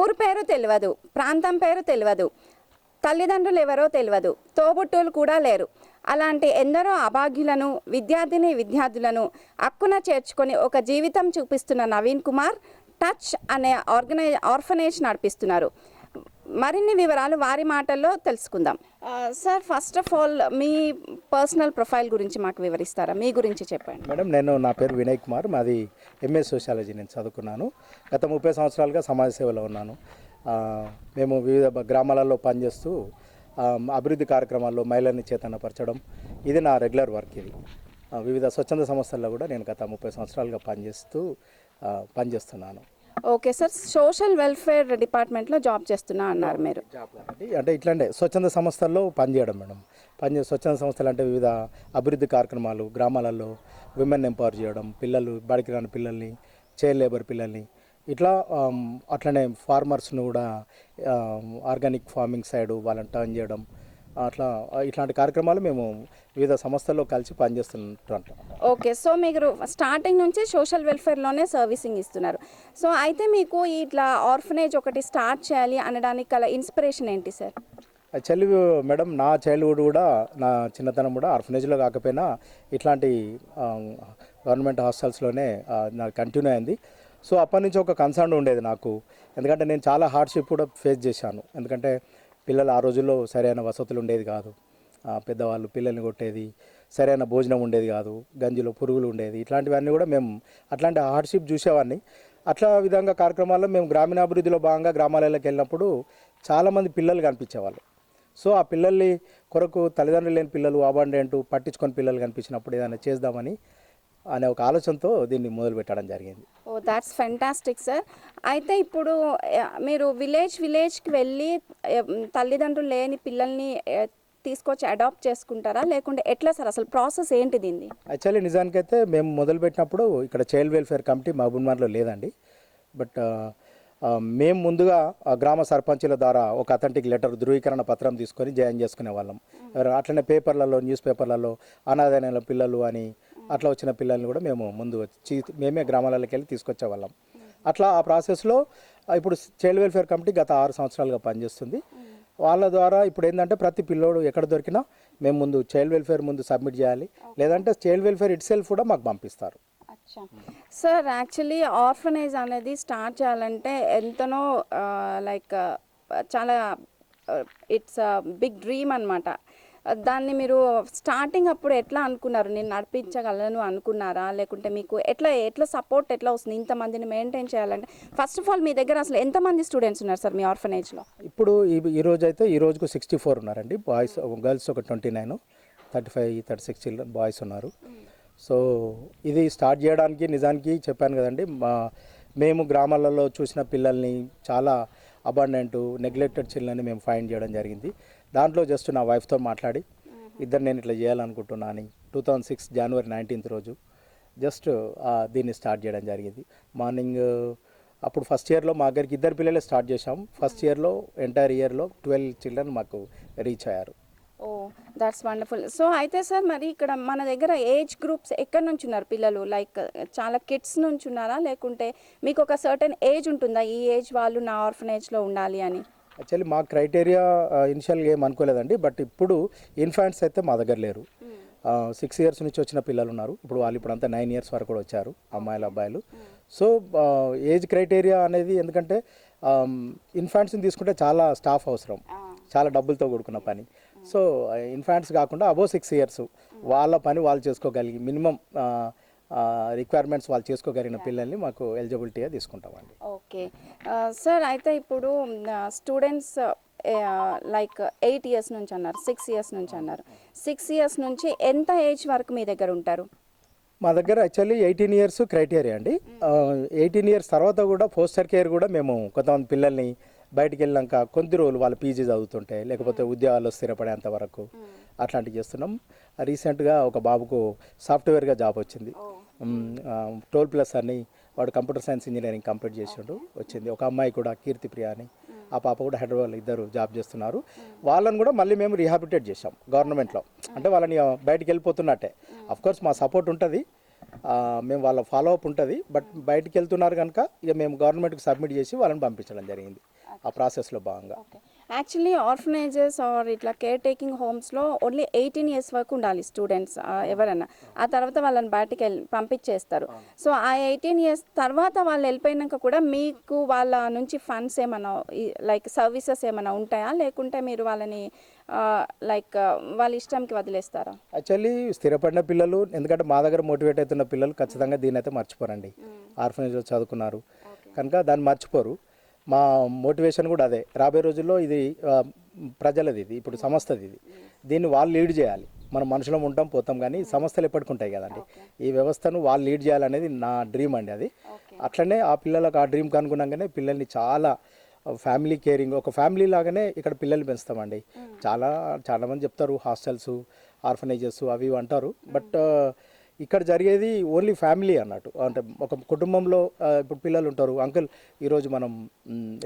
ఊరు పేరు తెలియదు ప్రాంతం పేరు తెలియదు తల్లిదండ్రులు ఎవరో తెలియదు తోబుట్టులు కూడా లేరు. అలాంటి ఎందరో అభాగ్యులను విద్యార్థిని విద్యార్థులను అక్కున చేర్చుకొని ఒక జీవితం చూపిస్తున్న నవీన్ కుమార్ టచ్ అనే ఆర్గనైజ్ ఆర్ఫనేజ్ నడిపిస్తున్నారు. మరిన్ని వివరాలు వారి మాటల్లో తెలుసుకుందాం. సార్ ఫస్ట్ ఆఫ్ ఆల్ మీ పర్సనల్ ప్రొఫైల్ గురించి మాకు వివరిస్తారా? మీ గురించి చెప్పండి. మేడం నేను నా పేరు వినయ్ కుమార్. మాది ఎంఏ సోషాలజీ నేను చదువుకున్నాను. గత ముప్పై సంవత్సరాలుగా సమాజ సేవలో ఉన్నాను. మేము వివిధ గ్రామాలలో పనిచేస్తూ అభివృద్ధి కార్యక్రమాల్లో మహిళల్ని చేతనపరచడం ఇది నా రెగ్యులర్ వర్క్ ఇది. వివిధ స్వచ్ఛంద సంస్థల్లో కూడా నేను గత ముప్పై సంవత్సరాలుగా పనిచేస్తూ పనిచేస్తున్నాను. ఓకే సార్ సోషల్ వెల్ఫేర్ డిపార్ట్మెంట్లో జాబ్ చేస్తున్నా అన్నారు మీరు. జాబ్ అంటే ఇట్లాంటి స్వచ్ఛంద సంస్థల్లో పనిచేయడం మేడం. పనిచే స్వచ్ఛంద సంస్థలు అంటే వివిధ అభివృద్ధి కార్యక్రమాలు గ్రామాలలో విమెన్ ఎంపవర్ చేయడం పిల్లలు బడికి రాని పిల్లల్ని చైల్డ్ లేబర్ పిల్లల్ని ఇట్లా అట్లనే ఫార్మర్స్ను కూడా ఆర్గానిక్ ఫార్మింగ్ సైడ్ వాళ్ళని టర్న్ చేయడం అట్లా ఇట్లాంటి కార్యక్రమాలు మేము వివిధ సంస్థల్లో కలిసి పనిచేస్తుంటాం ఓకే సో మీరు స్టార్టింగ్ నుంచి సోషల్ వెల్ఫేర్లోనే సర్వీసింగ్ ఇస్తున్నారు. సో అయితే మీకు ఇట్లా ఆర్ఫనేజ్ ఒకటి స్టార్ట్ చేయాలి అనడానికి గల ఇన్స్పిరేషన్ ఏంటి సార్? యాక్చువల్లీ మేడం నా చైల్డ్హుడ్ కూడా నా చిన్నతనం కూడా ఆర్ఫనేజ్లో కాకపోయినా ఇట్లాంటి గవర్నమెంట్ హాస్టల్స్లోనే నాకు కంటిన్యూ అయింది. సో అప్పటి నుంచి ఒక కన్సర్న్ ఉండేది నాకు. ఎందుకంటే నేను చాలా హార్డ్షిప్ కూడా ఫేస్ చేశాను. ఎందుకంటే పిల్లలు ఆ రోజుల్లో సరైన వసతులు ఉండేది కాదు. పెద్దవాళ్ళు పిల్లల్ని కొట్టేది సరైన భోజనం ఉండేది కాదు గంజిలో పురుగులు ఉండేది ఇట్లాంటివన్నీ కూడా మేము అట్లాంటి హార్డ్షిప్ చూసేవాడిని. అట్లా విధంగా కార్యక్రమాల్లో మేము గ్రామీణాభివృద్ధిలో భాగంగా గ్రామాలలోకి వెళ్ళినప్పుడు చాలామంది పిల్లలు కనిపించేవాళ్ళు. సో ఆ పిల్లల్ని కొరకు తల్లిదండ్రులు లేని పిల్లలు అబాండెంట్ పట్టించుకొని పిల్లలు కనిపించినప్పుడు ఏదైనా చేద్దామని అనే ఒక ఆలోచనతో దీన్ని మొదలు పెట్టడం జరిగింది. ఓ దాట్స్ ఫెంటాస్టిక్ సార్ అయితే ఇప్పుడు మీరు విలేజ్ విలేజ్కి వెళ్ళి తల్లిదండ్రులు లేని పిల్లల్ని తీసుకొచ్చి అడాప్ట్ చేసుకుంటారా? లేకుంటే ఎట్లా సార్ అసలు ప్రాసెస్ ఏంటి దీన్ని? యాక్చువల్లీ నిజానికైతే మేము మొదలుపెట్టినప్పుడు ఇక్కడ చైల్డ్ వెల్ఫేర్ కమిటీ మహబూబ్నగర్లో లేదండి. బట్ మేము ముందుగా గ్రామ సర్పంచుల ద్వారా ఒక అథెంటిక్ లెటర్ ధృవీకరణ పత్రం తీసుకొని జాయిన్ చేసుకునే వాళ్ళం. అట్లనే పేపర్లలో న్యూస్ పేపర్లలో అనాథైన పిల్లలు అని అట్లా వచ్చిన పిల్లల్ని కూడా మేము ముందు వచ్చి మేమే గ్రామాలలోకి వెళ్ళి తీసుకొచ్చేవాళ్ళం. అట్లా ఆ ప్రాసెస్లో ఇప్పుడు చైల్డ్ వెల్ఫేర్ కమిటీ గత ఆరు సంవత్సరాలుగా పనిచేస్తుంది. వాళ్ళ ద్వారా ఇప్పుడు ఏంటంటే ప్రతి పిల్లోడు ఎక్కడ దొరికినా మేము ముందు చైల్డ్ వెల్ఫేర్ ముందు సబ్మిట్ చేయాలి. లేదంటే చైల్డ్ వెల్ఫేర్ ఇట్ సెల్ఫ్ కూడా మాకు పంపిస్తారు. సార్ యాక్చువల్లీ ఆర్ఫనేజ్ అనేది స్టార్ట్ చేయాలంటే ఎంతనో లైక్ చాలా ఇట్స్ బిగ్ డ్రీమ్ అనమాట దాన్ని మీరు స్టార్టింగ్ అప్పుడు ఎట్లా అనుకున్నారు? నేను నడిపించగలను అనుకున్నారా? లేకుంటే మీకు ఎట్లా ఎట్లా సపోర్ట్ ఎట్లా వస్తుంది? ఇంతమందిని మెయింటైన్ చేయాలంటే ఫస్ట్ ఆఫ్ ఆల్ మీ దగ్గర అసలు ఎంతమంది స్టూడెంట్స్ ఉన్నారు సార్ మీ ఆర్ఫనేజ్లో? ఇప్పుడు ఈ రోజు అయితే ఈ రోజుకు సిక్స్టీ ఫోర్ ఉన్నారండి. బాయ్స్ గర్ల్స్ ఒక twenty nine thirty five thirty six children boys ఉన్నారు. సో ఇది స్టార్ట్ చేయడానికి నిజానికి చెప్పాను కదండి మా మేము గ్రామాలలో చూసిన పిల్లల్ని చాలా అబాండెంట్ నెగ్లెక్టెడ్ చిల్డ్రన్ని మేము ఫైండ్ చేయడం జరిగింది. దాంట్లో జస్ట్ నా వైఫ్తో మాట్లాడి ఇద్దరు నేను ఇట్లా చేయాలనుకుంటున్నా అని two thousand six January nineteenth రోజు జస్ట్ దీన్ని స్టార్ట్ చేయడం జరిగింది. మార్నింగ్ అప్పుడు ఫస్ట్ ఇయర్లో మా దగ్గరికి ఇద్దరు పిల్లలే స్టార్ట్ చేశాం. ఫస్ట్ ఇయర్లో ఎంటైర్ ఇయర్లో ట్వెల్వ్ చిల్డ్రన్ మాకు రీచ్ అయ్యారు. ఓ దట్స్ వండర్ఫుల్ సో అయితే సార్ మరి ఇక్కడ మన దగ్గర ఏజ్ గ్రూప్స్ ఎక్కడి నుంచి ఉన్నారు పిల్లలు? లైక్ చాలా కిడ్స్ నుంచి ఉన్నారా? లేకుంటే మీకు ఒక సర్టెన్ ఏజ్ ఉంటుందా? ఈ ఏజ్ వాళ్ళు నా ఆర్ఫనేజ్లో ఉండాలి అని. యాక్చువల్లీ మా క్రైటీరియా ఇనిషియల్గా ఏం అనుకోలేదండి. బట్ ఇప్పుడు ఇన్ఫాంట్స్ అయితే మా దగ్గర లేరు. సిక్స్ ఇయర్స్ నుంచి వచ్చిన పిల్లలు ఉన్నారు. ఇప్పుడు వాళ్ళు ఇప్పుడు అంతా నైన్ ఇయర్స్ వరకు కూడా వచ్చారు అమ్మాయిలు అబ్బాయిలు. సో ఏజ్ క్రైటీరియా అనేది ఎందుకంటే ఇన్ఫాంట్స్ని తీసుకుంటే చాలా స్టాఫ్ అవసరం. చాలా డబ్బులతో కూడుకున్న పని. సో ఇన్ఫాంట్స్ కాకుండా అబోవ్ సిక్స్ ఇయర్స్ వాళ్ళ పని వాళ్ళు చేసుకోగలిగి మినిమం రిక్వైర్మెంట్స్ వాళ్ళు చేసుకోగలిగిన పిల్లల్ని మాకు ఎలిజిబిలిటీగా తీసుకుంటామండి. ఓకే. సార్ అయితే ఇప్పుడు స్టూడెంట్స్ లైక్ ఎయిట్ ఇయర్స్ నుంచి అన్నారు సిక్స్ ఇయర్స్ నుంచి అన్నారు. సిక్స్ ఇయర్స్ నుంచి ఎంత ఏజ్ వరకు మీ దగ్గర ఉంటారు? మా దగ్గర యాక్చువల్లీ ఎయిటీన్ ఇయర్స్ క్రైటీరియా అండి. ఎయిటీన్ ఇయర్స్ తర్వాత కూడా పోస్టర్ కేర్ కూడా మేము కొంతమంది పిల్లల్ని బయటికి వెళ్ళాక కొద్ది రోజులు వాళ్ళు పీజీ చదువుతుంటే లేకపోతే ఉద్యోగాల్లో స్థిరపడేంత వరకు. అట్లాంటివి చేస్తున్నాం. రీసెంట్గా ఒక బాబుకు సాఫ్ట్వేర్గా జాబ్ వచ్చింది. టోల్ ప్లస్ అని వాడు కంప్యూటర్ సైన్స్ ఇంజనీరింగ్ కంప్లీట్ చేసిండు వచ్చింది. ఒక అమ్మాయి కూడా కీర్తి ప్రియ అని ఆ పాప కూడా హైదరాబాద్ ఇద్దరు జాబ్ చేస్తున్నారు. వాళ్ళని కూడా మళ్ళీ మేము రీహాబిటేట్ చేసాం గవర్నమెంట్లో. అంటే వాళ్ళని బయటికి వెళ్ళిపోతున్నట్టే. అఫ్ కోర్స్ మా సపోర్ట్ ఉంటుంది. మేము వాళ్ళ ఫాలో అప్ ఉంటుంది. బట్ బయటికి వెళ్తున్నారు కనుక ఇక మేము గవర్నమెంట్కి సబ్మిట్ చేసి వాళ్ళని పంపించడం జరిగింది. ఆ ప్రాసెస్లో భాగంగా. యాక్చువల్లీ ఆర్ఫనైజెస్ ఆర్ ఇట్లా కేర్ టేకింగ్ హోమ్స్లో ఓన్లీ ఎయిటీన్ ఇయర్స్ వరకు ఉండాలి స్టూడెంట్స్ ఎవరైనా. ఆ తర్వాత వాళ్ళని బయటికి వెళ్ళి పంపించేస్తారు. సో ఆ ఎయిటీన్ ఇయర్స్ తర్వాత వాళ్ళు వెళ్ళిపోయినాక కూడా మీకు వాళ్ళ నుంచి ఫండ్స్ ఏమైనా లైక్ సర్వీసెస్ ఏమైనా ఉంటాయా? లేకుంటే మీరు వాళ్ళని లైక్ వాళ్ళ ఇష్టంకి వదిలేస్తారా? యాక్చువల్లీ స్థిరపడిన పిల్లలు ఎందుకంటే మా దగ్గర మోటివేట్ అవుతున్న పిల్లలు ఖచ్చితంగా దీన్ని అయితే మర్చిపోరండి. ఆర్ఫనేజ్లో చదువుకున్నారు. కనుక దాన్ని మర్చిపోరు. మా మోటివేషన్ కూడా అదే. రాబోయే రోజుల్లో ఇది ప్రజలది ఇది ఇప్పుడు సంస్థది ఇది. దీన్ని వాళ్ళు లీడ్ చేయాలి. మనం మనుషులం ఉంటాం పోతాం కానీ సంస్థలు ఎప్పటికుంటాయి కదండి. ఈ వ్యవస్థను వాళ్ళు లీడ్ చేయాలనేది నా డ్రీమ్ అండి అది. అట్లనే ఆ పిల్లలకు ఆ డ్రీమ్కి అనుగుణంగానే పిల్లల్ని చాలా ఫ్యామిలీ కేరింగ్ ఒక ఫ్యామిలీ లాగానే ఇక్కడ పిల్లల్ని పెంచుతామండి. చాలా చాలా మంది చెప్తారు హాస్టల్స్ ఆర్ఫనేజెస్ అవి అంటారు. బట్ ఇక్కడ జరిగేది ఓన్లీ ఫ్యామిలీ అన్నట్టు. అంటే ఒక కుటుంబంలో ఇప్పుడు పిల్లలు ఉంటారు అంకుల్ ఈరోజు మనం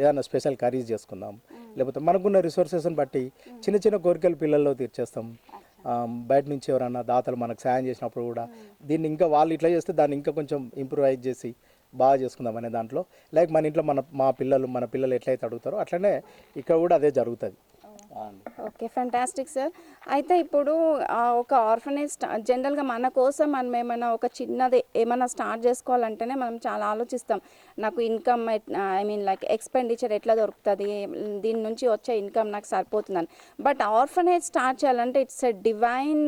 ఏదైనా స్పెషల్ కర్రీస్ చేసుకుందాం. లేకపోతే మనకున్న రిసోర్సెస్ని బట్టి చిన్న చిన్న కోరికలు పిల్లల్లో తీర్చేస్తాం. బయట నుంచి ఎవరన్నా దాతలు మనకు సాయం చేసినప్పుడు కూడా దీన్ని ఇంకా వాళ్ళు ఇట్లా చేస్తే దాన్ని ఇంకా కొంచెం ఇంప్రూవైజ్ చేసి బాగా చేసుకుందాం అనే దాంట్లో. లైక్ మన ఇంట్లో మన మా పిల్లలు మన పిల్లలు ఎట్లయితే అడుగుతారో అట్లనే ఇక్కడ కూడా అదే జరుగుతుంది. ఓకే ఫెంటాస్టిక్ సార్ అయితే ఇప్పుడు ఒక ఆర్ఫనేజ్ జనరల్గా మన కోసం మనం ఏమైనా ఒక చిన్నది ఏమైనా స్టార్ట్ చేసుకోవాలంటేనే మనం చాలా ఆలోచిస్తాం. నాకు income I mean like expenditure ఎట్లా దొరుకుతుంది? దీని నుంచి వచ్చే ఇన్కమ్ నాకు సరిపోతుందని. బట్ ఆర్ఫనేజ్ స్టార్ట్ చేయాలంటే ఇట్స్ ఎ డివైన్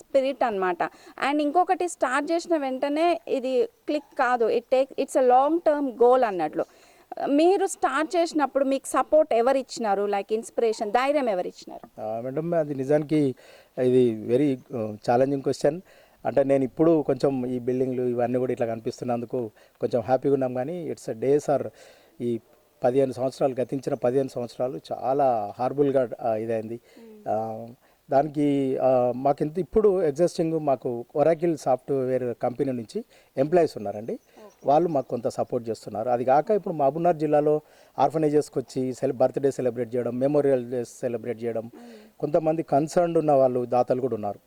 స్పిరిట్ అన్నమాట. అండ్ ఇంకొకటి స్టార్ట్ చేసిన వెంటనే ఇది క్లిక్ కాదు. It take it's a long term goal అన్నట్లు. మీరు స్టార్ట్ చేసినప్పుడు మీకు సపోర్ట్ ఎవరు ఇచ్చినారు లైక్ ఇన్స్పిరేషన్ ధైర్యం ఎవరు ఇచ్చినారు మేడం అది నిజానికి ఇది వెరీ ఛాలెంజింగ్ క్వశ్చన్ అంటే నేను ఇప్పుడు కొంచెం ఈ బిల్డింగ్లు ఇవన్నీ కూడా ఇట్లా కనిపిస్తున్నందుకు కొంచెం హ్యాపీగా ఉన్నాం కానీ ఇట్స్ డేస్ ఆర్ ఈ పదిహేను సంవత్సరాలు గతించిన పదిహేను సంవత్సరాలు చాలా హార్బుల్గా ఇదైంది. ఆ, దానికి మాకు ఇంత ఇప్పుడు ఎగ్జిస్టింగ్ మాకు ఒరాకిల్ సాఫ్ట్వేర్ కంపెనీ నుంచి ఎంప్లాయీస్ ఉన్నారండి. వాళ్ళు మాకు కొంత సపోర్ట్ చేస్తున్నారు. అది కాక ఇప్పుడు మహబూబ్నగర్ జిల్లాలో ఆర్ఫనేజెస్కి వచ్చి సెల బర్త్డే సెలబ్రేట్ చేయడం మెమోరియల్ డేస్ సెలబ్రేట్ చేయడం కొంతమంది కన్సర్న్డ్ ఉన్న వాళ్ళు దాతలు కూడా ఉన్నారు.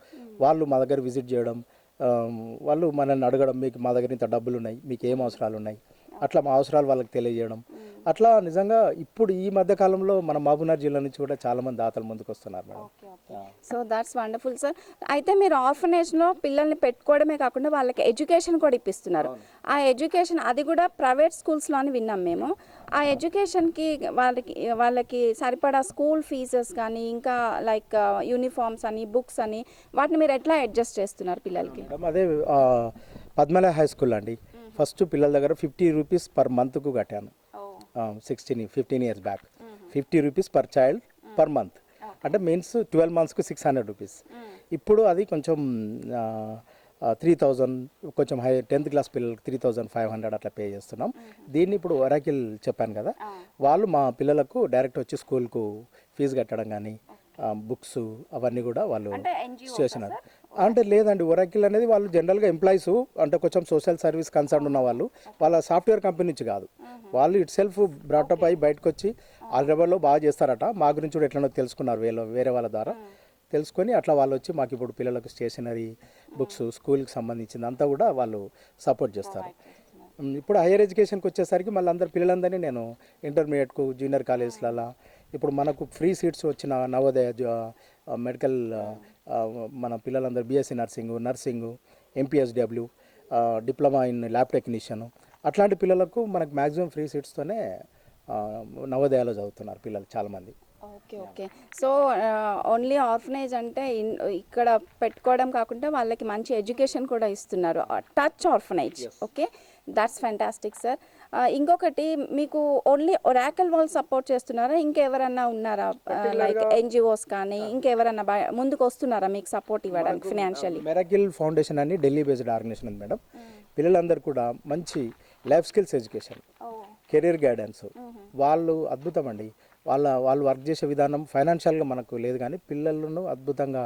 వాళ్ళు మా దగ్గర విజిట్ చేయడం వాళ్ళు మనల్ని అడగడం మీకు మా దగ్గర ఇంత డబ్బులు ఉన్నాయి మీకు ఏం అవసరాలు ఉన్నాయి అట్లా మా అవసరాలు వాళ్ళకి తెలియజేయడం. అట్లా నిజంగా ఇప్పుడు ఈ మధ్య కాలంలో మన మహబూబ్నగర్ జిల్లా నుంచి కూడా చాలా మంది దాతలు ముందుకు వస్తున్నారు madam so that's wonderful sir అయితే మీరు ఆర్ఫనేజ్లో పిల్లల్ని పెట్టుకోవడమే కాకుండా వాళ్ళకి ఎడ్యుకేషన్ కూడా ఇప్పిస్తున్నారు. ఆ ఎడ్యుకేషన్ అది కూడా ప్రైవేట్ స్కూల్స్లో అని విన్నాం మేము. ఆ ఎడ్యుకేషన్కి వాళ్ళకి వాళ్ళకి సరిపడా స్కూల్ ఫీజెస్ కానీ ఇంకా లైక్ యూనిఫామ్స్ అని బుక్స్ అని వాటిని మీరు ఎట్లా అడ్జస్ట్ చేస్తున్నారు పిల్లలకి? అదే ఆ, పద్మల హై స్కూల్ అండి. ఫస్ట్ పిల్లల దగ్గర ఫిఫ్టీ రూపీస్ పర్ మంత్కు కట్టాను. Sixteen fifteen years back fifty rupees per child per month. అంటే మీన్స్ ట్వెల్వ్ మంత్స్కి సిక్స్ హండ్రెడ్ రూపీస్. ఇప్పుడు అది కొంచెం త్రీ థౌజండ్ కొంచెం హై టెన్త్ క్లాస్ పిల్లలకి త్రీ థౌజండ్ ఫైవ్ హండ్రెడ్ అట్లా పే చేస్తున్నాం. దీన్ని ఇప్పుడు ఒరాకిల్ చెప్పాను కదా. వాళ్ళు మా పిల్లలకు డైరెక్ట్ వచ్చి స్కూల్కు ఫీజు కట్టడం కానీ బుక్స్ అవన్నీ కూడా వాళ్ళు చేసినారు అంటే లేదండి ఒరాకిల్ అనేది వాళ్ళు జనరల్గా ఎంప్లాయీస్ అంటే కొంచెం సోషల్ సర్వీస్ కన్సర్న్ ఉన్న వాళ్ళు. వాళ్ళ సాఫ్ట్వేర్ కంపెనీ నుంచి కాదు. వాళ్ళు ఇట్ సెల్ఫ్ బ్రాటప్ అయ్యి బయటకు వచ్చి ఆల్రెబర్లో బాగా చేస్తారట. మా గురించి కూడా ఎట్లనో తెలుసుకున్నారు వేరే వేరే వాళ్ళ ద్వారా. తెలుసుకొని అట్లా వాళ్ళు వచ్చి మాకు ఇప్పుడు పిల్లలకు స్టేషనరీ బుక్స్ స్కూల్కి సంబంధించింది అంతా కూడా వాళ్ళు సపోర్ట్ చేస్తారు. ఇప్పుడు హైయర్ ఎడ్యుకేషన్కి వచ్చేసరికి మళ్ళీ అందరు పిల్లలందరినీ నేను ఇంటర్మీడియట్కు జూనియర్ కాలేజ్లలో ఇప్పుడు మనకు ఫ్రీ సీట్స్ వచ్చిన నవోదయ మెడికల్ మన పిల్లలందరూ BSc nursing nursing MPSW diploma in lab technician. అట్లాంటి పిల్లలకు మనకు మ్యాక్సిమం ఫ్రీ సీట్స్తోనే నవోదయాలో చదువుతున్నారు పిల్లలు చాలామంది. Okay okay. So only orphanage అంటే ఇక్కడ పెట్టుకోవడం కాకుండా వాళ్ళకి మంచి ఎడ్యుకేషన్ కూడా ఇస్తున్నారు. Touch orphanage okay? That's fantastic sir ఇంకొకటి మీకు ఓన్లీ ఒరాకల్ వాళ్ళు సపోర్ట్ చేస్తున్నారా? ఇంకెవరన్నా ఉన్నారా? లైక్ ఎన్జిఓస్ కానీ ఇంకెవరన్నా ముందుకు వస్తున్నారా మీకు సపోర్ట్ ఇవ్వడానికి ఫినాన్షియల్లీ మెరాకిల్ ఫౌండేషన్ అని ఢిల్లీ బేస్డ్ ఆర్గనైజేషన్ ఉంది మేడం. పిల్లలందరూ కూడా మంచి life skills education career guidance వాళ్ళు అద్భుతం అండి. వాళ్ళ వాళ్ళు వర్క్ చేసే విధానం ఫైనాన్షియల్గా మనకు లేదు కానీ పిల్లలను అద్భుతంగా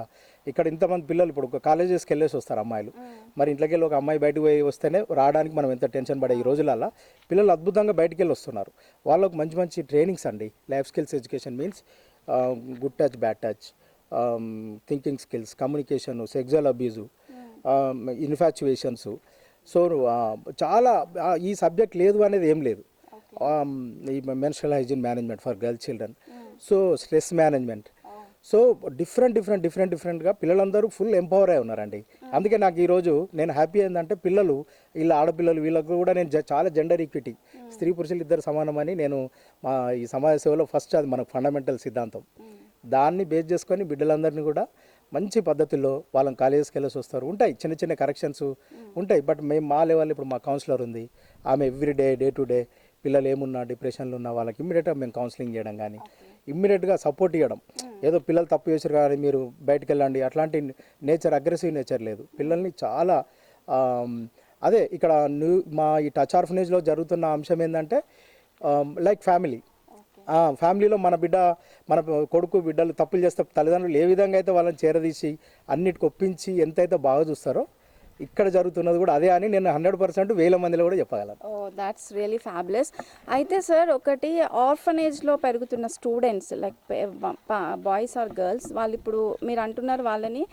ఇక్కడ ఇంతమంది పిల్లలు ఇప్పుడు ఒక కాలేజెస్కి వెళ్ళేసి వస్తారు అమ్మాయిలు. మరి ఇంట్లోకి వెళ్ళి ఒక అమ్మాయి బయటకు పోయి వస్తేనే రావడానికి మనం ఎంత టెన్షన్ పడే ఈ రోజులల్లో పిల్లలు అద్భుతంగా బయటికి వెళ్ళి వస్తున్నారు. వాళ్ళకు మంచి మంచి ట్రైనింగ్స్ అండి. Life skills education means good touch bad touch thinking skills communication sexual abuse infatuations so చాలా ఈ సబ్జెక్ట్ లేదు అనేది ఏం లేదు. ఈ menstrual hygiene management for girl children so stress management so different different different డిఫరెంట్గా పిల్లలందరూ ఫుల్ ఎంపవర్ అయి ఉన్నారండి. అందుకే నాకు ఈరోజు నేను హ్యాపీ ఏంటంటే పిల్లలు వీళ్ళ ఆడపిల్లలు వీళ్ళకు కూడా నేను చాలా జెండర్ ఈక్విటీ స్త్రీ పురుషులు ఇద్దరు సమానమని నేను మా ఈ సమాజ సేవలో ఫస్ట్ అది మనకు ఫండమెంటల్ సిద్ధాంతం. దాన్ని బేస్ చేసుకొని బిడ్డలందరినీ కూడా మంచి పద్ధతుల్లో వాళ్ళని కాలేజెస్కి వెళ్ళేసి వస్తారు. ఉంటాయి చిన్న చిన్న కరెక్షన్స్ ఉంటాయి. బట్ మేము మా లెవెల్ ఇప్పుడు మా కౌన్సిలర్ ఉంది. ఆమె every day day to day పిల్లలు ఏమున్నా డిప్రెషన్లో ఉన్న వాళ్ళకి ఇమ్మీడియట్గా మేము కౌన్సిలింగ్ చేయడం కానీ ఇమ్మీడియట్గా సపోర్ట్ ఇవ్వడం. ఏదో పిల్లలు తప్పు చేశారు కానీ మీరు బయటకు వెళ్ళండి అట్లాంటి నేచర్ అగ్రెసివ్ నేచర్ లేదు. పిల్లల్ని చాలా అదే ఇక్కడ న్యూ మా ఈ టచ్ ఆర్ఫనేజ్లో జరుగుతున్న అంశం ఏంటంటే లైక్ ఫ్యామిలీ. ఫ్యామిలీలో మన బిడ్డ మన కొడుకు బిడ్డలు తప్పులు చేస్తే తల్లిదండ్రులు ఏ విధంగా అయితే వాళ్ళని చేరదీసి అన్నిటికి ఒప్పించి ఎంతైతే బాగా చూస్తారో ఇక్కడ జరుగుతున్నది కూడా అదే అని నేను హండ్రెడ్ పర్సెంట్ వేల మందిలో కూడా చెప్పగలను. ఓ దాట్స్ రియలీ ఫ్యాబులస్ అయితే సార్ ఒకటి ఆర్ఫనేజ్లో పెరుగుతున్న students like boys or girls వాళ్ళు ఇప్పుడు మీరు అంటున్నారు వాళ్ళని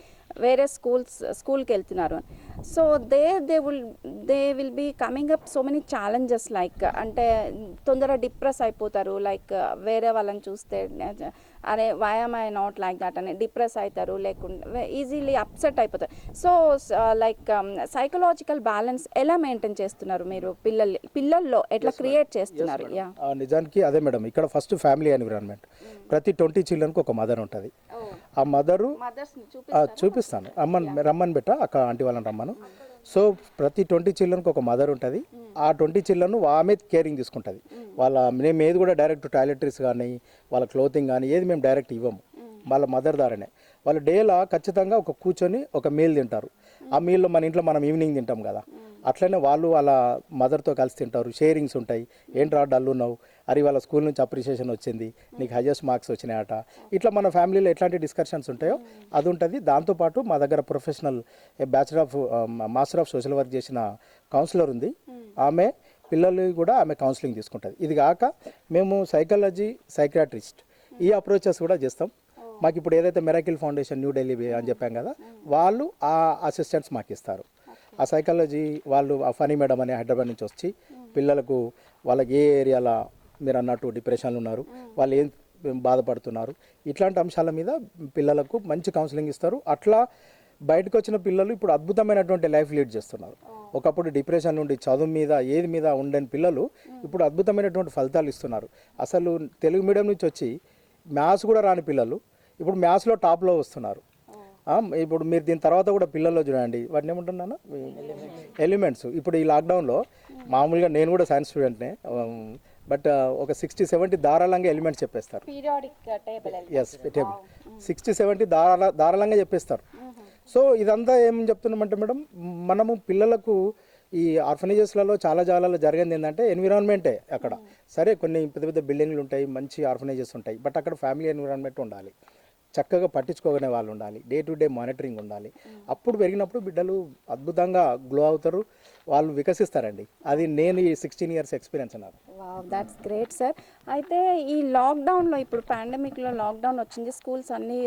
వేరే స్కూల్స్ స్కూల్కి వెళ్తున్నారు. అని so they they will they will be coming up so many challenges like అంటే తొందరగా డిప్రెస్ అయిపోతారు. లైక్ వేరే వాళ్ళని చూస్తే అరే why am I not like that అని డిప్రెస్ అవుతారు లేకుంటే ఈజీలీ అప్సెట్ అయిపోతారు. సో లైక్ సైకలాజికల్ బ్యాలెన్స్ ఎలా మెయింటైన్ చేస్తున్నారు మీరు పిల్లలు పిల్లల్లో ఎట్లా క్రియేట్ చేస్తున్నారు? యా నిజానికి అదే మేడం ఇక్కడ ఫస్ట్ ఫ్యామిలీ ఎన్విరాన్మెంట్ ప్రతి ట్వంటీ చిల్డ్రన్కి ఒక మదర్ ఉంటుంది. ఆ మదరు చూపిస్తాను. అమ్మని రమ్మని పెట్ట అక్క ఆంటీ వాళ్ళని రమ్మను. సో ప్రతి ట్వంటీ చిల్డ్రన్కి ఒక మదర్ ఉంటుంది. ఆ ట్వంటీ చిల్డ్రన్ ఆమె కేరింగ్ తీసుకుంటుంది. వాళ్ళ మేము ఏది కూడా డైరెక్ట్ టాయిలెటరీస్ కానీ వాళ్ళ క్లోతింగ్ కానీ ఏది మేము డైరెక్ట్ ఇవ్వము. వాళ్ళ మదర్ ద్వారానే. వాళ్ళు డేలా ఖచ్చితంగా ఒక కూర్చొని ఒక మీల్ తింటారు. ఆ మీల్లో మన ఇంట్లో మనం ఈవినింగ్ తింటాం కదా. అట్లనే వాళ్ళు వాళ్ళ మదర్తో కలిసి తింటారు. షేరింగ్స్ ఉంటాయి. ఏంట్రా డల్ ఉన్నావు అరే వాళ్ళ స్కూల్ నుంచి అప్రిషియేషన్ వచ్చింది నీకు హైయెస్ట్ మార్క్స్ వచ్చినాయట. ఇట్లా మన ఫ్యామిలీలో ఎట్లాంటి డిస్కషన్స్ ఉంటాయో అది ఉంటుంది. దాంతోపాటు మా దగ్గర professional bachelor of master of social work చేసిన కౌన్సిలర్ ఉంది. ఆమె పిల్లలు కూడా ఆమె కౌన్సిలింగ్ తీసుకుంటుంది. ఇది కాక మేము సైకాలజీ సైక్రాట్రిస్ట్ ఈ అప్రోచెస్ కూడా చేస్తాం. మాకు ఇప్పుడు ఏదైతే మెరాకిల్ ఫౌండేషన్ న్యూ ఢిల్లీ అని చెప్పాం కదా వాళ్ళు ఆ అసిస్టెంట్స్ మాకు ఇస్తారు. ఆ సైకాలజీ వాళ్ళు ఆ ఫనీ మేడం అని హైదరాబాద్ నుంచి వచ్చి పిల్లలకు వాళ్ళకి ఏ ఏరియాలో మీరు అన్నట్టు డిప్రెషన్లు ఉన్నారు. వాళ్ళు ఏం బాధపడుతున్నారు? ఇట్లాంటి అంశాల మీద పిల్లలకు మంచి కౌన్సిలింగ్ ఇస్తారు. అట్లా బయటకు వచ్చిన పిల్లలు ఇప్పుడు అద్భుతమైనటువంటి లైఫ్ లీడ్ చేస్తున్నారు. ఒకప్పుడు డిప్రెషన్ నుండి చదువు మీద ఏది మీద ఉండని పిల్లలు ఇప్పుడు అద్భుతమైనటువంటి ఫలితాలు ఇస్తున్నారు. అసలు తెలుగు మీడియం నుంచి వచ్చి మ్యాథ్స్ కూడా రాని పిల్లలు ఇప్పుడు మ్యాథ్స్లో టాప్లో వస్తున్నారు. ఇప్పుడు మీరు దీని తర్వాత కూడా పిల్లల్లో చూడండి. వాటిని ఏమంటున్నాను ఎలిమెంట్స్ ఇప్పుడు ఈ లాక్డౌన్లో మామూలుగా నేను కూడా సైన్స్ స్టూడెంట్నే బట్ ఒక సిక్స్టీ సెవెంటీ ధారాళంగా ఎలిమెంట్స్ చెప్పేస్తారు. ఎస్ టేబుల్ సిక్స్టీ సెవెంటీ దారాళ ధారాళంగా చెప్పేస్తారు. సో ఇదంతా ఏం చెప్తున్నామంటే మేడం మనము పిల్లలకు ఈ ఆర్ఫనేజెస్లలో చాలా జాగాలలో జరిగింది ఏంటంటే ఎన్విరాన్మెంటే అక్కడ. సరే కొన్ని పెద్ద పెద్ద బిల్డింగ్లు ఉంటాయి మంచి ఆర్ఫనేజెస్ ఉంటాయి బట్ అక్కడ ఫ్యామిలీ ఎన్విరాన్మెంట్ ఉండాలి. చక్కగా పట్టించుకోగనే వాళ్ళు ఉండాలి. డే టు డే మానిటరింగ్ ఉండాలి. అప్పుడు పెరిగినప్పుడు బిడ్డలు అద్భుతంగా గ్లో అవుతారు. వాళ్ళు వికసిస్తారండి. అది నేను ఈ సిక్స్టీన్ ఇయర్స్ ఎక్స్పీరియన్స్ అన్నారు. దాట్స్ గ్రేట్ సార్ అయితే ఈ లాక్డౌన్లో ఇప్పుడు పాండమిక్లో లాక్డౌన్ వచ్చింది స్కూల్స్ అన్నీ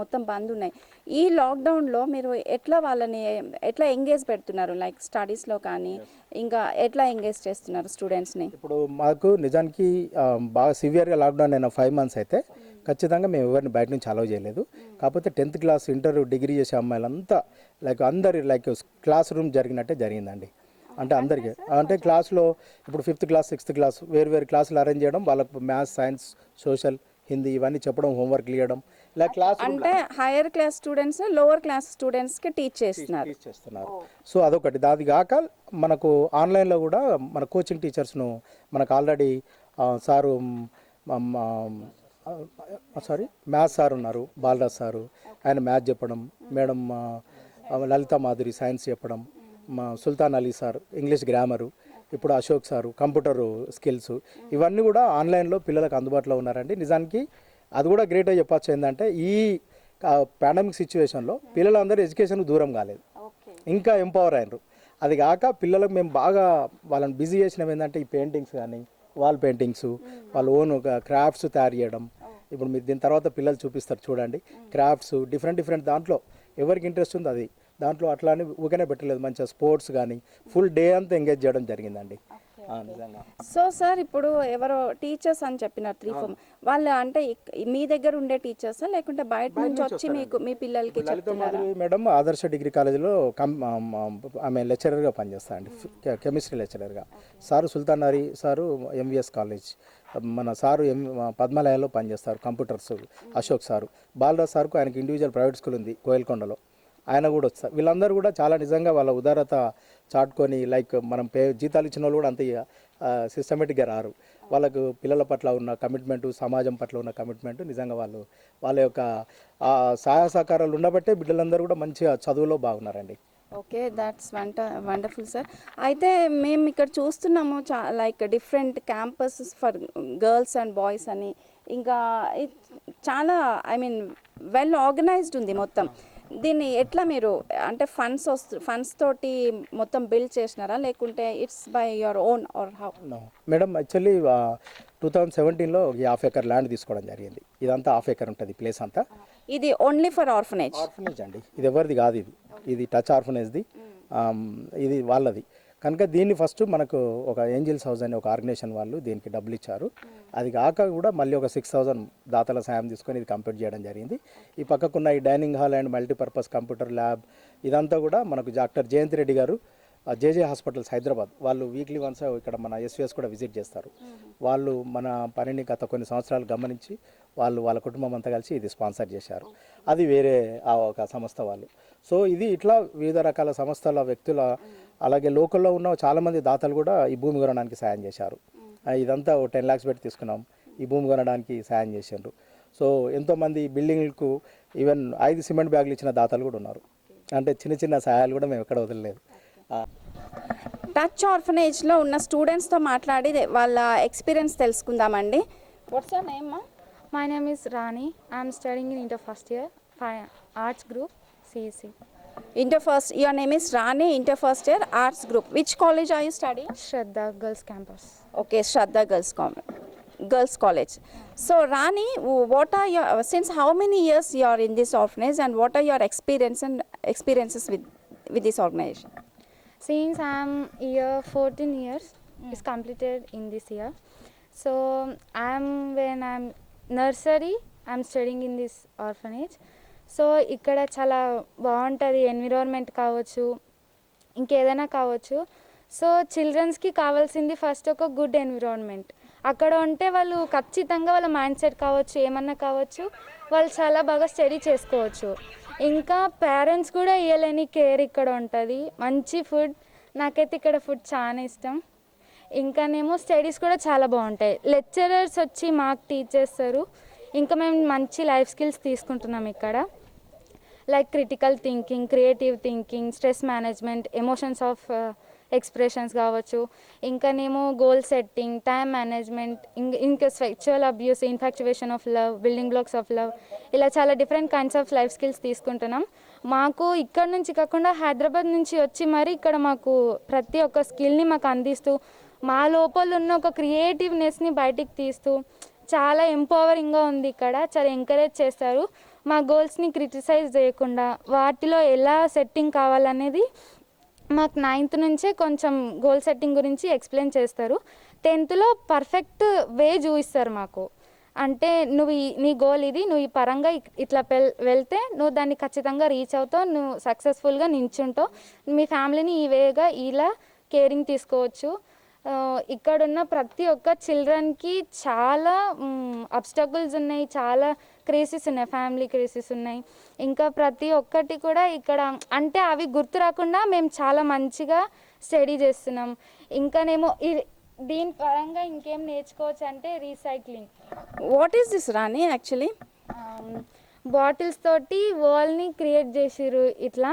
మొత్తం బంద్ ఉన్నాయి. ఈ లాక్డౌన్లో మీరు ఎట్లా వాళ్ళని ఎట్లా ఎంగేజ్ పెడుతున్నారు? లైక్ స్టడీస్లో కానీ ఇంకా ఎట్లా ఎంగేజ్ చేస్తున్నారు స్టూడెంట్స్ని ఇప్పుడు మాకు నిజానికి బాగా సివియర్గా లాక్డౌన్ అయిన ఫైవ్ మంత్స్ అయితే ఖచ్చితంగా మేము ఎవరిని బయట నుంచి అలౌ చేయలేదు. కాకపోతే టెన్త్ క్లాస్ ఇంటర్ డిగ్రీ చేసే అమ్మాయిలంతా లైక్ అందరి లైక్ క్లాస్ రూమ్ జరిగినట్టే జరిగిందండి. అంటే అందరికీ. అంటే క్లాస్లో ఇప్పుడు ఫిఫ్త్ క్లాస్ సిక్స్త్ క్లాస్ వేరు వేరు క్లాసులు అరేంజ్ చేయడం వాళ్ళకు మ్యాథ్స్ సైన్స్ సోషల్ హిందీ ఇవన్నీ చెప్పడం హోంవర్క్ ఇవ్వడం ఇలా క్లాస్ అంటే higher class students lower class స్టూడెంట్స్కి టీచ్ చేస్తున్నారు. టీచ్ చేస్తున్నారు. సో అదొకటి. దాది కాక మనకు ఆన్లైన్లో కూడా మన కోచింగ్ టీచర్స్ను మనకు already sir sorry maths sir ఉన్నారు బాలరాజ్ సారు. ఆయన మ్యాథ్స్ చెప్పడం మేడం లలిత మాధురి సైన్స్ చెప్పడం మా Sultan Ali sir English grammar ఇప్పుడు అశోక్ సారు కంప్యూటర్ స్కిల్స్ ఇవన్నీ కూడా ఆన్లైన్లో పిల్లలకు అందుబాటులో ఉన్నారండి. నిజానికి అది కూడా గ్రేట్గా చెప్పచ్చు ఏంటంటే ఈ పాండమిక్ సిచ్యువేషన్లో పిల్లలందరూ ఎడ్యుకేషన్ దూరం కాలేదు. ఇంకా ఎంపవర్ అయినరు. అది కాక పిల్లలకు మేము బాగా వాళ్ళని బిజీ చేసినాం ఏంటంటే ఈ పెయింటింగ్స్ కానీ వాల్ పెయింటింగ్స్ వాళ్ళ ఓన్ క్రాఫ్ట్స్ తయారు చేయడం. ఇప్పుడు మీరు దీని తర్వాత పిల్లలు చూపిస్తారు చూడండి. క్రాఫ్ట్స్ డిఫరెంట్ డిఫరెంట్ దాంట్లో ఎవరికి ఇంట్రెస్ట్ ఉందో అది. దాంట్లో అట్లా అని ఊకనే పెట్టలేదు. మంచిగా స్పోర్ట్స్ కానీ ఫుల్ డే అంతా ఎంగేజ్ చేయడం జరిగిందండి. సో సార్ ఇప్పుడు ఎవరో టీచర్స్ అని చెప్పినారు త్రీ ఫోర్ వాళ్ళు అంటే మీ దగ్గర ఉండే టీచర్సా? లేకుంటే బయట నుంచి వచ్చి మీకు మీ పిల్లలకి చెప్తున్నారా? మేడం ఆదర్శ డిగ్రీ కాలేజీలో ఆమె లెక్చరర్గా పనిచేస్తా అండి కెమిస్ట్రీ లెక్చరర్గా. Sir Sultan Ali sir MVS college. మన సారు ఎం పద్మాలయాలో పనిచేస్తారు కంప్యూటర్స్ అశోక్ సారు. బాలరాజ్ సార్కు ఆయనకి ఇండివిజువల్ ప్రైవేట్ స్కూల్ ఉంది కోయల్కొండలో. ఆయన కూడా వస్తారు వీళ్ళందరూ కూడా చాలా నిజంగా వాళ్ళ ఉదారత చాటుకొని లైక్ మనం పే జీతాలు ఇచ్చిన వాళ్ళు కూడా అంత సిస్టమేటిక్గా రారు. వాళ్ళకు పిల్లల పట్ల ఉన్న కమిట్మెంట్ సమాజం పట్ల ఉన్న కమిట్మెంట్ నిజంగా వాళ్ళు వాళ్ళ యొక్క సహాయ సహకారాలు ఉండబట్టే బిడ్డలందరూ కూడా మంచిగా చదువులో బాగున్నారండి. ఓకే దాట్స్ వంట వండర్ఫుల్ సార్. అయితే మేము ఇక్కడ చూస్తున్నాము చా like different campuses for girls and boys అని. ఇంకా చాలా ఐ మీన్ వెల్ ఆర్గనైజ్డ్ ఉంది మొత్తం. దీన్ని ఎట్లా మీరు అంటే ఫండ్స్ వస్తు ఫండ్స్ తోటి మొత్తం బిల్డ్ చేసినారా? లేకుంటే it's by your own or how. Madam actually two thousand సెవెంటీన్లో ఈ హాఫ్ ఎకర్ ల్యాండ్ తీసుకోవడం జరిగింది. ఇదంతా హాఫ్ ఎకర్ ఉంటుంది ప్లేస్ అంతా. ఇది ఓన్లీ ఫర్ ఆర్ఫనేజ్? ఆర్ఫనేజ్ అండి. ఇది ఎవరిది కాదు ఇది. ఇది టచ్ ఆర్ఫనేజ్ది. ఇది వాళ్ళది. కనుక దీన్ని ఫస్ట్ మనకు ఒక ఏంజిల్స్ హౌస్ అనే ఒక ఆర్గనైజేషన్ వాళ్ళు దీనికి డబ్బులు ఇచ్చారు. అది కాక కూడా మళ్ళీ ఒక సిక్స్ థౌజండ్ దాతల సాయం తీసుకొని ఇది కంప్లీట్ చేయడం జరిగింది. ఈ పక్కకున్న ఈ dining hall and multipurpose computer lab ఇదంతా కూడా మనకు డాక్టర్ జయంత్ రెడ్డి గారు జేజే హాస్పిటల్స్ హైదరాబాద్ వాళ్ళు వీక్లీ వన్స్ ఇక్కడ మన ఎస్విఎస్ కూడా విజిట్ చేస్తారు. వాళ్ళు మన పనిని గత కొన్ని సంవత్సరాలు గమనించి వాళ్ళు వాళ్ళ కుటుంబం అంతా కలిసి ఇది స్పాన్సర్ చేశారు. అది వేరే ఆ ఒక సంస్థ వాళ్ళు. సో ఇది ఇట్లా వివిధ రకాల సంస్థల వ్యక్తుల అలాగే లోకల్లో ఉన్న చాలామంది దాతలు కూడా ఈ భూమి కొనడానికి సాయం చేశారు. ఇదంతా ఓ టెన్ ల్యాక్స్ పెట్టి తీసుకున్నాం. ఈ భూమి కొనడానికి సాయం చేసిండ్రు. సో ఎంతోమంది బిల్డింగ్లకు ఈవెన్ ఐదు సిమెంట్ బ్యాగులు ఇచ్చిన దాతలు కూడా ఉన్నారు. అంటే చిన్న చిన్న సహాయాలు కూడా మేము ఎక్కడ వదలలేదు. టచ్ ఆర్ఫనేజ్లో ఉన్న స్టూడెంట్స్తో మాట్లాడి వాళ్ళ ఎక్స్పీరియన్స్ తెలుసుకుందామండి. What's your name name is Rani. I am studying in inter first year, fi- arts group, Inter first, your name is Rani, Inter first year arts group. Which college are you studying? Shraddha Girls Campus. Okay, Shraddha Girls Campus. Girls College. So Rani, what are your since how many years you are in this orphanage and what are your experience and experiences with with this organization? Since I'm year 14 years, mm. is completed in this year. So I'm when I'm nursery, I'm studying in this orphanage. So ఇక్కడ చాలా బాగుంటుంది environment కావచ్చు ఇంకేదైనా కావచ్చు. So చిల్డ్రన్స్కి కావాల్సింది first ఒక good environment అక్కడ ఉంటే వాళ్ళు ఖచ్చితంగా వాళ్ళ మైండ్ సెట్ కావచ్చు ఏమన్నా కావచ్చు వాళ్ళు చాలా బాగా స్టడీ చేసుకోవచ్చు. ఇంకా పేరెంట్స్ కూడా ఇవ్వలేని కేర్ ఇక్కడ ఉంటుంది. మంచి ఫుడ్ నాకైతే ఇక్కడ ఫుడ్ చాలా ఇష్టం. ఇంకానేమో స్టడీస్ కూడా చాలా బాగుంటాయి. లెక్చరర్స్ వచ్చి మాకు టీచ్ చేస్తారు. ఇంకా మేము మంచి లైఫ్ స్కిల్స్ తీసుకుంటున్నాం ఇక్కడ. Like critical thinking creative thinking stress management emotions of expressions కావచ్చు. ఇంకానేమో గోల్ సెట్టింగ్ టైం మేనేజ్మెంట్ ఇంకా sexual abuse infatuation of love building blocks of love ఇలా చాలా different kinds of life skills తీసుకుంటున్నాం. మాకు ఇక్కడ నుంచి కాకుండా హైదరాబాద్ నుంచి వచ్చి మరి ఇక్కడ మాకు ప్రతి ఒక్క స్కిల్ని మాకు అందిస్తూ మా లోపల ఉన్న ఒక క్రియేటివ్నెస్ని బయటికి తీస్తూ చాలా ఎంపవరింగ్గా ఉంది ఇక్కడ. చాలా ఎంకరేజ్ చేస్తారు. మా గోల్స్ని క్రిటిసైజ్ చేయకుండా వాటిలో ఎలా సెట్టింగ్ కావాలనేది మాకు నైన్త్ నుంచే కొంచెం గోల్ సెట్టింగ్ గురించి ఎక్స్ప్లెయిన్ చేస్తారు. టెన్త్లో పర్ఫెక్ట్ వే చూపిస్తారు మాకు. అంటే నువ్వు నీ గోల్ ఇది నువ్వు ఈ పరంగా ఇట్లా పెల్- వెళ్తే నువ్వు దాన్ని ఖచ్చితంగా రీచ్ అవుతావు నువ్వు సక్సెస్ఫుల్గా నించుంటావు. మీ ఫ్యామిలీని ఈ వేగా ఇలా కేరింగ్ తీసుకోవచ్చు. ఇక్కడున్న ప్రతి ఒక్క చిల్డ్రన్కి చాలా అబ్స్టకుల్స్ ఉన్నాయి చాలా క్రేసెస్ ఉన్నాయి ఫ్యామిలీ క్రేసెస్ ఉన్నాయి. ఇంకా ప్రతి ఒక్కటి కూడా ఇక్కడ అంటే అవి గుర్తు రాకుండా మేము చాలా మంచిగా స్టడీ చేస్తున్నాం. ఇంకానేమో దీని పరంగా ఇంకేం నేర్చుకోవచ్చు అంటే recycling what is this Rani actually bottles తోటి వాల్ని క్రియేట్ చేసిర్రు ఇట్లా.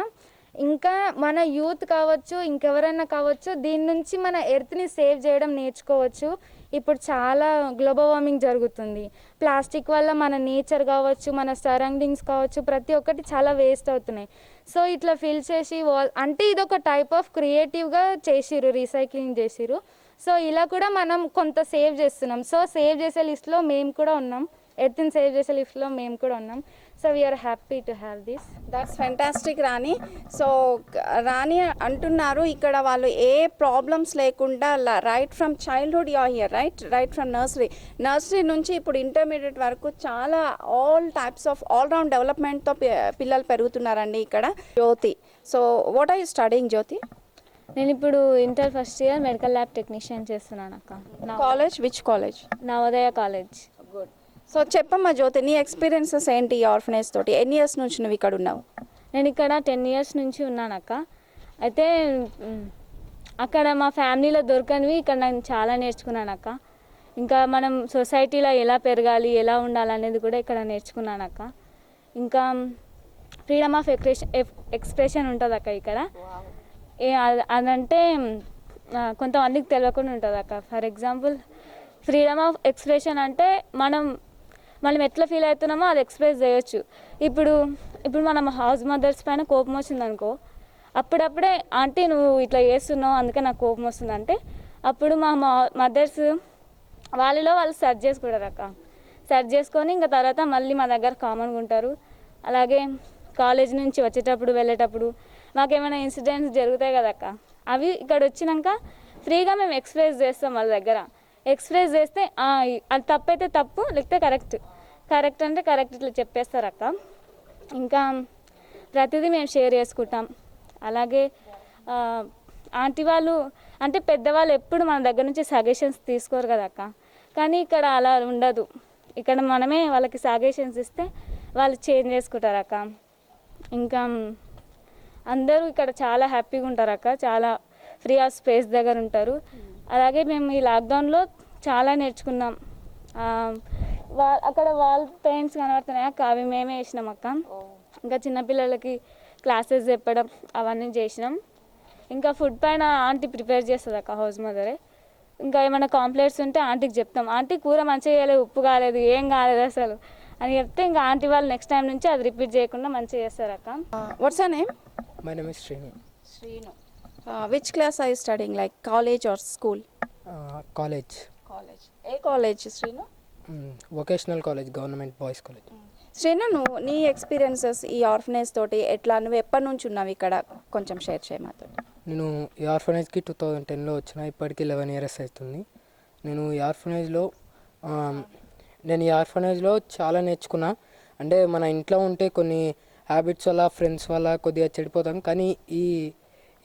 ఇంకా మన యూత్ కావచ్చు ఇంకెవరైనా కావచ్చు దీని నుంచి మన ఎర్త్ని సేవ్ చేయడం నేర్చుకోవచ్చు. ఇప్పుడు చాలా గ్లోబల్ వార్మింగ్ జరుగుతుంది. ప్లాస్టిక్ వల్ల మన నేచర్ కావచ్చు మన సరౌండింగ్స్ కావచ్చు ప్రతి ఒక్కటి చాలా వేస్ట్ అవుతున్నాయి. సో ఇట్లా ఫిల్ చేసి వాల్ అంటే ఇది ఒక టైప్ ఆఫ్ క్రియేటివ్గా చేసిర్రు రీసైక్లింగ్ చేసిరు సో ఇలా కూడా మనం కొంత సేవ్ చేస్తున్నాం. సో సేవ్ చేసే లిస్ట్లో మేము కూడా ఉన్నాం. ఎర్త్ని సేవ్ చేసే లిస్ట్లో మేము కూడా ఉన్నాం. So we are happy to have this that's fantastic Rani so Rani అంటున్నారు ఇక్కడ వాళ్ళు ఏ ప్రాబ్లమ్స్ లేకుండా right from childhood you here right right from nursery nursery నుంచి ఇప్పుడు ఇంటర్మీడియట్ వరకు చాలా all types of all round డెవలప్మెంట్తో పిల్లలు పెరుగుతున్నారండి ఇక్కడ. Jyothi. So what are you studying Jyothi నేను ఇప్పుడు inter first year medical lab technician చేస్తున్నాను అక్క. నా college which college Navodaya college so చెప్పమ్మా జ్యోతి నీ ఎక్స్పీరియన్సెస్ ఏంటి ఈ ఆర్ఫనేజ్ తోటి? ఎన్ని ఇయర్స్ నుంచి నువ్వు ఇక్కడ ఉన్నావు? నేను ఇక్కడ టెన్ ఇయర్స్ నుంచి ఉన్నాను అక్క. అయితే అక్కడ మా ఫ్యామిలీలో దొరకనివి ఇక్కడ నేను చాలా నేర్చుకున్నాను అక్క. ఇంకా మనం సొసైటీలో ఎలా పెరగాలి ఎలా ఉండాలనేది కూడా ఇక్కడ నేర్చుకున్నాను అక్క. ఇంకా ఫ్రీడమ్ ఆఫ్ ఎక్స్ప్రెషన్ ఎక్స్ప్రెషన్ ఉంటుంది అక్క ఇక్కడ. అదంటే కొంతమందికి తెలియకుండా ఉంటుంది అక్క. For example freedom of expression అంటే మనం మనం ఎట్లా ఫీల్ అవుతున్నామో అది ఎక్స్ప్రెస్ చేయొచ్చు. ఇప్పుడు ఇప్పుడు మనం హౌస్ మదర్స్ పైన కోపం వచ్చింది అనుకో అప్పుడప్పుడే ఆంటీ నువ్వు ఇట్లా చేస్తున్నావు అందుకే నాకు కోపం వస్తుంది అంటే అప్పుడు మా మదర్స్ వాళ్ళలో వాళ్ళు సెర్చ్ చేసుకుంటారు అక్క. సెర్చ్ చేసుకొని ఇంకా తర్వాత మళ్ళీ మా దగ్గర కామన్గా ఉంటారు. అలాగే కాలేజ్ నుంచి వచ్చేటప్పుడు వెళ్ళేటప్పుడు మాకేమైనా ఇన్సిడెంట్స్ జరుగుతాయి కదక్క అవి ఇక్కడ వచ్చినాక ఫ్రీగా మేము ఎక్స్ప్రెస్ చేస్తాం వాళ్ళ దగ్గర. ఎక్స్ప్రెస్ చేస్తే అది తప్పైతే తప్పు లేకపోతే కరెక్ట్. కరెక్ట్ అంటే కరెక్ట్ ఇట్లా చెప్పేస్తారు అక్క ఇంకా ప్రతిదీ మేము షేర్ చేసుకుంటాం. అలాగే ఆంటీ వాళ్ళు అంటే పెద్దవాళ్ళు ఎప్పుడు మన దగ్గర నుంచి సజెషన్స్ తీసుకోరు కదా అక్క. కానీ ఇక్కడ అలా ఉండదు. ఇక్కడ మనమే వాళ్ళకి సజెషన్స్ ఇస్తే వాళ్ళు చేంజ్ చేసుకుంటారు అక్క. ఇంకా అందరూ ఇక్కడ చాలా హ్యాపీగా ఉంటారు అక్క. చాలా ఫ్రీ ఆఫ్ స్పేస్ దగ్గర ఉంటారు. అలాగే మేము ఈ లాక్డౌన్లో చాలా నేర్చుకున్నాం. ఆ, వా అక్కడ వాళ్ళ పెయింట్స్ కనబడుతున్నాయి. అక్క అవి మేమే వేసినాం అక్క. ఇంకా చిన్నపిల్లలకి క్లాసెస్ చెప్పడం అవన్నీ చేసినాం. ఇంకా ఫుడ్ పైన ఆంటీ ప్రిపేర్ చేస్తుంది అక్క హౌస్ మదరే ఇంకా ఏమైనా కాంప్లైంట్స్ ఉంటే ఆంటీకి చెప్తాం. ఆంటీ కూర మంచిగా చేయలేదు ఉప్పు కాలేదు ఏం కాలేదు అసలు అని చెప్తే ఇంకా ఆంటీ వాళ్ళు నెక్స్ట్ టైం నుంచి అది రిపీట్ చేయకుండా మంచిగా చేస్తారు అక్క. What's name name? Is Srinu. Srinu. Which class I studying like college or school college, college A college Srinu vocational college, government boys college. Srinu నువ్వు నీ ఎక్స్పీరియన్సెస్ ఈ ఆర్ఫనేజ్ తోటి ఎట్లా? నువ్వు ఎప్పటి నుంచి ఉన్నావు ఇక్కడ? కొంచెం షేర్ చేయ మాతో. నేను ఈ ఆర్ఫనైజ్కి టూ థౌజండ్ టెన్లో వచ్చిన ఇప్పటికి లెవెన్ ఇయర్స్ అవుతుంది నేను ఈ ఆర్ఫనైజ్లో నేను ఈ ఆర్ఫనైజ్లో చాలా నేర్చుకున్నా. అంటే మన ఇంట్లో ఉంటే కొన్ని హ్యాబిట్స్ వల్ల ఫ్రెండ్స్ వల్ల కొద్దిగా చెడిపోతాం. కానీ ఈ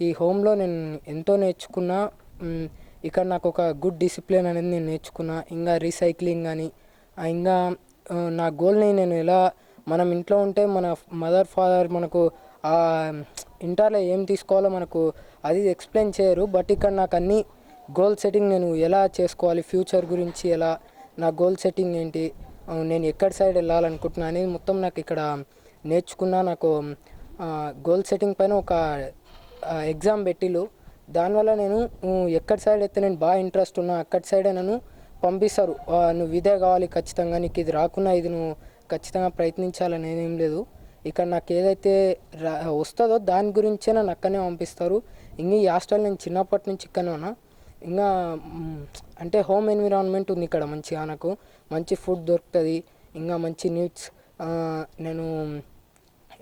ఈ హోమ్లో నేను ఎంతో నేర్చుకున్నా. ఇక్కడ నాకు ఒక గుడ్ డిసిప్లిన్ అనేది నేను నేర్చుకున్నా. ఇంకా రీసైక్లింగ్ కానీ ఇంకా నా గోల్ని నేను ఎలా మనం ఇంట్లో ఉంటే మన మదర్ ఫాదర్ మనకు ఆ ఇంటర్లో ఏం తీసుకోవాలో మనకు అది ఎక్స్ప్లెయిన్ చేయరు. బట్ ఇక్కడ నాకు అన్ని గోల్ సెట్టింగ్ నేను ఎలా చేసుకోవాలి ఫ్యూచర్ గురించి ఎలా నా గోల్ సెట్టింగ్ ఏంటి నేను ఎక్కడి సైడ్ వెళ్ళాలనుకుంటున్నా అనేది మొత్తం నాకు ఇక్కడ నేర్చుకున్నా. నాకు గోల్ సెట్టింగ్ పైన ఒక ఎగ్జామ్ పెట్టిలు దానివల్ల నేను ఎక్కడి సైడ్ అయితే నేను బాగా ఇంట్రెస్ట్ ఉన్నా అక్కడి సైడే నన్ను పంపిస్తారు. నువ్వు ఇదే కావాలి ఖచ్చితంగా నీకు ఇది రాకున్నా ఇది నువ్వు ఖచ్చితంగా ప్రయత్నించాలని ఏం లేదు. ఇక్కడ నాకు ఏదైతే రా వస్తుందో దాని గురించే నన్ను అక్కడనే పంపిస్తారు. ఇంకా ఈ హాస్టల్ నేను చిన్నప్పటి నుంచి ఇక్కడనే ఉన్నా. ఇంకా అంటే హోమ్ ఎన్విరాన్మెంట్ ఉంది ఇక్కడ మంచిగా నాకు. మంచి ఫుడ్ దొరుకుతుంది. ఇంకా మంచి నీడ్స్ నేను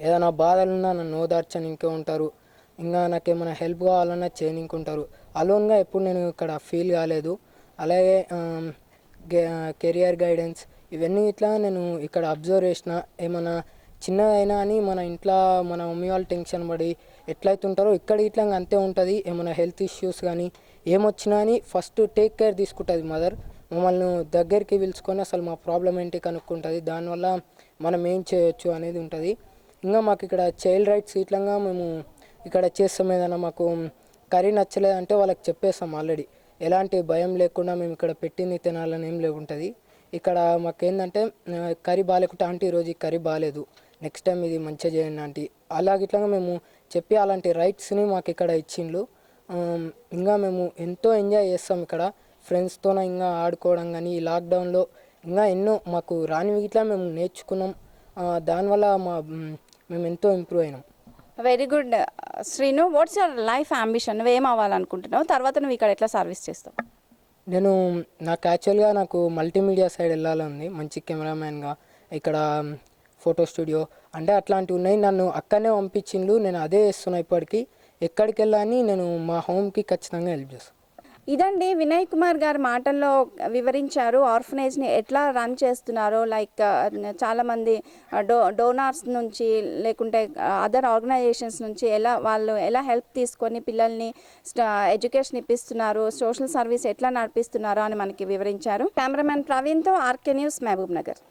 ఏదైనా బాధలున్నా నన్ను ఓదార్చడానికి ఉంటారు. ఇంకా నాకు ఏమైనా హెల్ప్ కావాలన్నా చేయనికుంటారు ఉంటారు అలోన్గా ఎప్పుడు నేను ఇక్కడ ఫీల్ కాలేదు. అలాగే కెరియర్ గైడెన్స్ ఇవన్నీ ఇట్లా నేను ఇక్కడ అబ్జర్వ్ చేసిన. ఏమైనా చిన్నదైనా అని మన ఇంట్లో మన మమ్మీ వాళ్ళు టెన్షన్ పడి ఎట్లయితే ఉంటారో ఇక్కడ ఇట్లా అంతే ఉంటుంది. ఏమైనా హెల్త్ ఇష్యూస్ కానీ ఏమొచ్చినా అని ఫస్ట్ టేక్ కేర్ తీసుకుంటుంది మదర్ మమ్మల్ని దగ్గరికి పిలుచుకొని అసలు మా ప్రాబ్లం ఏంటి కనుక్కుంటుంది. దానివల్ల మనం ఏం చేయొచ్చు అనేది ఉంటుంది. ఇంకా మాకు ఇక్కడ చైల్డ్ రైట్స్ ఇట్లంగా మేము ఇక్కడ చేస్తాం ఏదైనా మాకు కర్రీ నచ్చలేదంటే వాళ్ళకి చెప్పేస్తాం ఆల్రెడీ. ఎలాంటి భయం లేకుండా మేము ఇక్కడ పెట్టింది తినాలని ఏం లేకుంటుంది ఇక్కడ మాకేందంటే కర్రీ బాగాలేకుంటే ఆంటీ ఈరోజు ఈ కర్రీ బాగాలేదు నెక్స్ట్ టైం ఇది మంచిగా చేయండి ఆంటీ. అలాగిట్లా మేము చెప్పి అలాంటి రైట్స్ని మాకు ఇక్కడ ఇచ్చిండ్రు ఇంకా మేము ఎంతో ఎంజాయ్ చేస్తాం ఇక్కడ. ఫ్రెండ్స్తో ఇంకా ఆడుకోవడం కానీ ఈ లాక్డౌన్లో ఇంకా ఎన్నో మాకు రానివి ఇట్లా మేము నేర్చుకున్నాం. దానివల్ల మా మేము ఎంతో ఇంప్రూవ్ అయినాం. Very good. Srinu what's your life ambition నువ్వు అవ్వాలనుకుంటున్నావు? తర్వాత నువ్వు ఇక్కడ ఎట్లా సర్వీస్ చేస్తావు? నేను నాకు యాక్చువల్గా నాకు మల్టీమీడియా సైడ్ వెళ్ళాలని ఉంది. మంచి కెమెరామ్యాన్గా ఇక్కడ um, ఫోటో స్టూడియో అంటే అట్లాంటివి ఉన్నాయి. నన్ను అక్కడనే పంపించిండు. నేను అదే చేస్తున్నా ఇప్పటికీ. ఎక్కడికి వెళ్ళాలని నేను మా హోమ్కి ఖచ్చితంగా హెల్ప్ చేస్తాను ఇదండి వినయ్ కుమార్ గారి మాటల్లో వివరించారు. ఆర్ఫనేజ్ని ఎట్లా రన్ చేస్తున్నారో లైక్ చాలామంది డో డోనార్స్ నుంచి లేకుంటే అదర్ ఆర్గనైజేషన్స్ నుంచి ఎలా వాళ్ళు ఎలా హెల్ప్ తీసుకొని పిల్లల్ని ఎడ్యుకేషన్ ఇప్పిస్తున్నారు సోషల్ సర్వీస్ ఎట్లా నడిపిస్తున్నారో అని మనకి వివరించారు. కెమెరామెన్ ప్రవీణ్తో ఆర్కే న్యూస్ మహబూబ్ నగర్.